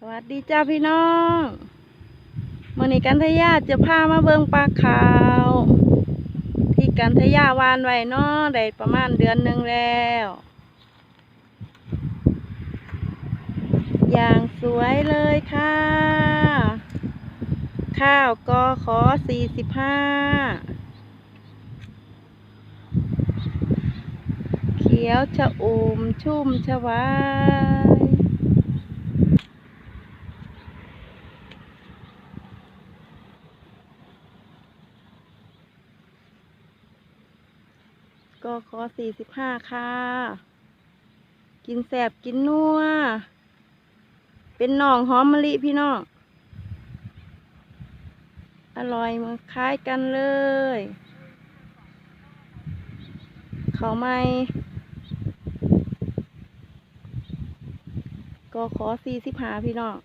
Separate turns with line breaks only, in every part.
สวัสดีจ้าพี่น้องมื่อนี้กันทยาจะพามาเบิงปลาขาว ที่กันทยาวานไว้เนาะได้ประมาณเดือนหนึ่งแล้วอย่างสวยเลยค่ะ ข้าวกอขอสี่สิบห้าเขียวชะอุ่มชุ่มชวาย ก็ขอสี่สิบห้าค่ะ กินแสบกินนัว เป็นหน่องหอมมะลิพี่น้อง อร่อยมาคล้ายกันเลย เขาไม่ก็ขอสี่สิบห้าพี่น้อง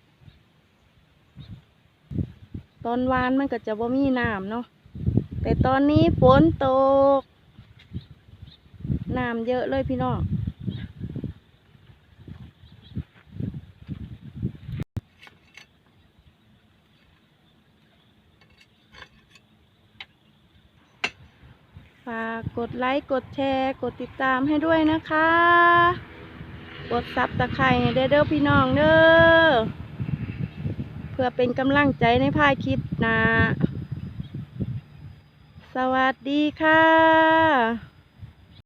ตอนวานมันก็จะบ่มีน้ำเนาะ แต่ตอนนี้ฝนตก น้ำเยอะเลยพี่น้องฝากกดไลค์กดแชร์กดติดตามให้ด้วยนะคะ กดซับตะไคร่ให้ได้เด้อพี่น้องเด้อเพื่อเป็นกำลังใจในภายคลิปหนะสวัสดีค่ะ